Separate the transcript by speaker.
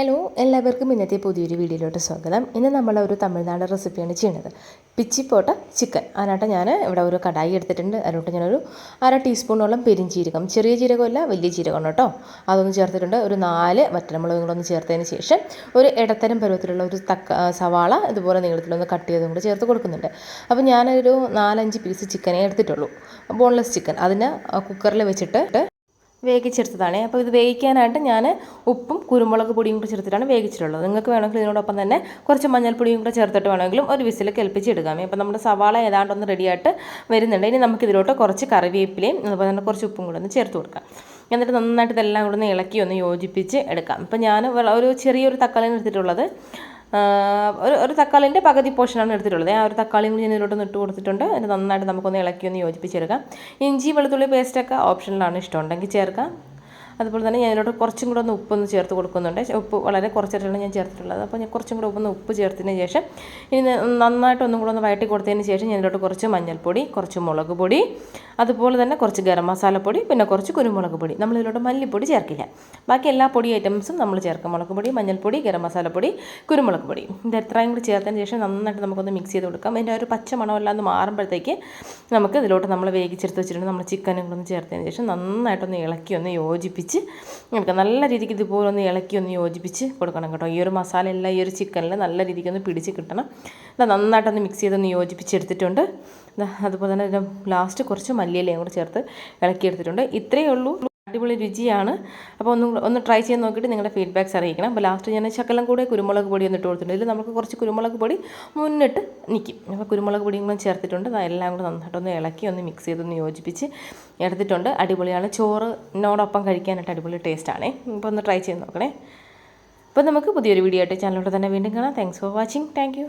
Speaker 1: Hello എല്ലാവർക്കും ഇന്നത്തെ പുതിയൊരു വീഡിയോയിലോട്ട് സ്വാഗതം. ഇന്ന് നമ്മൾ ഒരു തമിഴ്നാട് റെസിപ്പിയാണ് ചെയ്യുന്നത്. പിച്ചിപ്പോട്ട ചിക്കൻ. അതിനായിട്ട് ഞാൻ ഇവിടെ ഒരു കടായി എടുത്തിട്ടുണ്ട്. അതിനോട്ട് ഞാനൊരു അര ടീസ്പൂണോളം പെരിഞ്ചീരകം ചെറിയ ജീരകമല്ല വലിയ ജീരകമാണ് കേട്ടോ. അതൊന്ന് ചേർത്തിട്ടുണ്ട്. ഒരു നാല് ഒന്ന് ചേർത്തതിന് ശേഷം ഒരു ഇടത്തരം പരുവത്തിലുള്ള ഒരു തക്ക സവാള ഇതുപോലെ നീളത്തിലൊന്ന് കട്ട് ചെയ്തും കൂടെ ചേർത്ത് കൊടുക്കുന്നുണ്ട്. അപ്പോൾ ഞാനൊരു നാലഞ്ച് പീസ് ചിക്കനേ എടുത്തിട്ടുള്ളൂ. ബോൺലെസ് ചിക്കൻ അതിന് കുക്കറിൽ വെച്ചിട്ട് വേവിച്ചെടുത്തതാണ്. അപ്പോൾ ഇത് വേവിക്കാനായിട്ട് ഞാൻ ഉപ്പും കുരുമുളക് പൊടിയും കൂടി ചേർത്തിട്ടാണ് വേവിച്ചിട്ടുള്ളത്. നിങ്ങൾക്ക് വേണമെങ്കിൽ ഇതിനോടൊപ്പം തന്നെ കുറച്ച് മഞ്ഞൾപ്പൊടിയും കൂടെ ചേർത്തിട്ട് വേണമെങ്കിലും ഒരു വിസിൽ കേൾപ്പിച്ചെടുക്കാം അപ്പോൾ നമ്മുടെ സവാള ഏതാണ്ട് ഒന്ന് റെഡിയായിട്ട് വരുന്നുണ്ട്. ഇനി നമുക്ക് ഇതിലോട്ട് കുറച്ച് കറിവേപ്പിലയും അതുപോലെ തന്നെ കുറച്ച് ഉപ്പും കൂടെ ഒന്ന് ചേർത്ത് കൊടുക്കാം. എന്നിട്ട് നന്നായിട്ട് ഇതെല്ലാം കൂടെ ഒന്ന് ഇളക്കി ഒന്ന് യോജിപ്പിച്ച് എടുക്കാം. ഇപ്പോൾ ഞാൻ ഒരു ചെറിയൊരു തക്കാളിയാണ് എടുത്തിട്ടുള്ളത്. ഒരു ഒരു തക്കാളിന്റെ പകുതി പോർഷനാണ് എടുത്തിട്ടുള്ളത്. ആ ഒരു തക്കാളിയും കൂടി ഞാൻ ഇതിലോട്ട് ഇട്ട് കൊടുത്തിട്ടുണ്ട്. അതിന് നന്നായിട്ട് നമുക്കൊന്ന് ഇളക്കി ഒന്ന് യോജിപ്പിച്ചെടുക്കാം. ഇഞ്ചി വെളുത്തുള്ളി പേസ്റ്റൊക്കെ ഓപ്ഷനിലാണ് ഇഷ്ടമുണ്ടെങ്കിൽ ചേർക്കാം. അതുപോലെ തന്നെ ഇതിലോട്ട് കുറച്ചും കൂടെ ഒന്ന് ഉപ്പൊന്ന് ചേർത്ത് കൊടുക്കുന്നുണ്ട്. ഉപ്പ് വളരെ കുറച്ചിട്ടാണ് ഞാൻ ചേർത്തിട്ടുള്ളത്. അപ്പോൾ ഞാൻ കുറച്ചും കൂടെ ഉപ്പൊന്ന് ഉപ്പ് ചേർത്തതിന് ശേഷം ഇനി നന്നായിട്ട് ഒന്നും കൂടെ ഒന്ന് വയറ്റി കൊടുത്തതിന് ശേഷം ഇതിലോട്ട് കുറച്ച് മഞ്ഞൾപ്പൊടി കുറച്ച് മുളക് പൊടി അതുപോലെ തന്നെ കുറച്ച് ഗരം മസാലപ്പൊടി പിന്നെ കുറച്ച് കുരുമുളക് പൊടി. നമ്മളിതിലോട്ട് മല്ലിപ്പൊടി ചേർക്കില്ല. ബാക്കി എല്ലാ പൊടി ഐറ്റംസും നമ്മൾ ചേർക്കും. മുളക് പൊടി മഞ്ഞൾപ്പൊടി ഗരം മസാലപ്പൊടി കുരുമുളക് പൊടി. ഇത് എത്രയും കൂടി ചേർത്തതിന് ശേഷം നന്നായിട്ട് നമുക്കൊന്ന് മിക്സ് ചെയ്ത് കൊടുക്കാം. അതിന്റെ ഒരു പച്ച മണമെല്ലാം ഒന്ന് മാറുമ്പോഴത്തേക്ക് നമുക്ക് ഇതിലോട്ട് നമ്മൾ വേവിച്ചെടുത്ത് വെച്ചിട്ടുണ്ട്. നമ്മൾ ചിക്കനും കൂടെ ഒന്ന് ചേർത്തതിന് ശേഷം നന്നായിട്ടൊന്ന് ഇളക്കി ഒന്ന് യോജിപ്പിച്ച് നമുക്ക് നല്ല രീതിക്ക് ഇതുപോലെ ഒന്ന് ഇളക്കി ഒന്ന് യോജിപ്പിച്ച് കൊടുക്കണം കേട്ടോ. ഈ ഒരു മസാല എല്ലാം ഈ ഒരു ചിക്കനിൽ നല്ല രീതിക്ക് ഒന്ന് പിടിച്ച് കിട്ടണം. നന്നായിട്ടൊന്ന് മിക്സ് ചെയ്തൊന്ന് യോജിപ്പിച്ചെടുത്തിട്ടുണ്ട് അതുപോലെ തന്നെ ലാസ്റ്റ് കുറച്ച് മല്ലിയിലയും കൂടെ ചേർത്ത് ഇളക്കിയെടുത്തിട്ടുണ്ട് ഇത്രയേ ഉള്ളൂ. അടിപൊളി രുചിയാണ്. അപ്പോൾ ഒന്ന് ഒന്ന് ട്രൈ ചെയ്ത് നോക്കിയിട്ട് നിങ്ങളുടെ ഫീഡ്ബാക്ക്സ് അറിയിക്കണം. അപ്പോൾ ലാസ്റ്റ് ഞാൻ ശകലം കൂടെ കുരുമുളക് പൊടി ഒന്ന് ഇട്ട് കൊടുത്തിട്ടുണ്ട്. ഇതിൽ നമുക്ക് കുറച്ച് കുരുമുളക് പൊടി മുന്നിട്ട് നിൽക്കും അപ്പോൾ കുരുമുളക് പൊടിയും കൂടെ ചേർത്തിട്ടുണ്ട്. എല്ലാം കൂടെ നന്നായിട്ടൊന്ന് ഇളക്കി ഒന്ന് മിക്സ് ചെയ്തൊന്ന് യോജിപ്പിച്ച് എടുത്തിട്ടുണ്ട്. അടിപൊളിയാണ്. ചോറിനോടൊപ്പം കഴിക്കാനായിട്ട് അടിപൊളി ടേസ്റ്റാണേ അപ്പോൾ ഒന്ന് ട്രൈ ചെയ്ത് നോക്കണേ. അപ്പോൾ നമുക്ക് പുതിയൊരു വീഡിയോ ആയിട്ട് ചാനലിലൂടെ തന്നെ വീണ്ടും കാണാം. Thanks for watching thank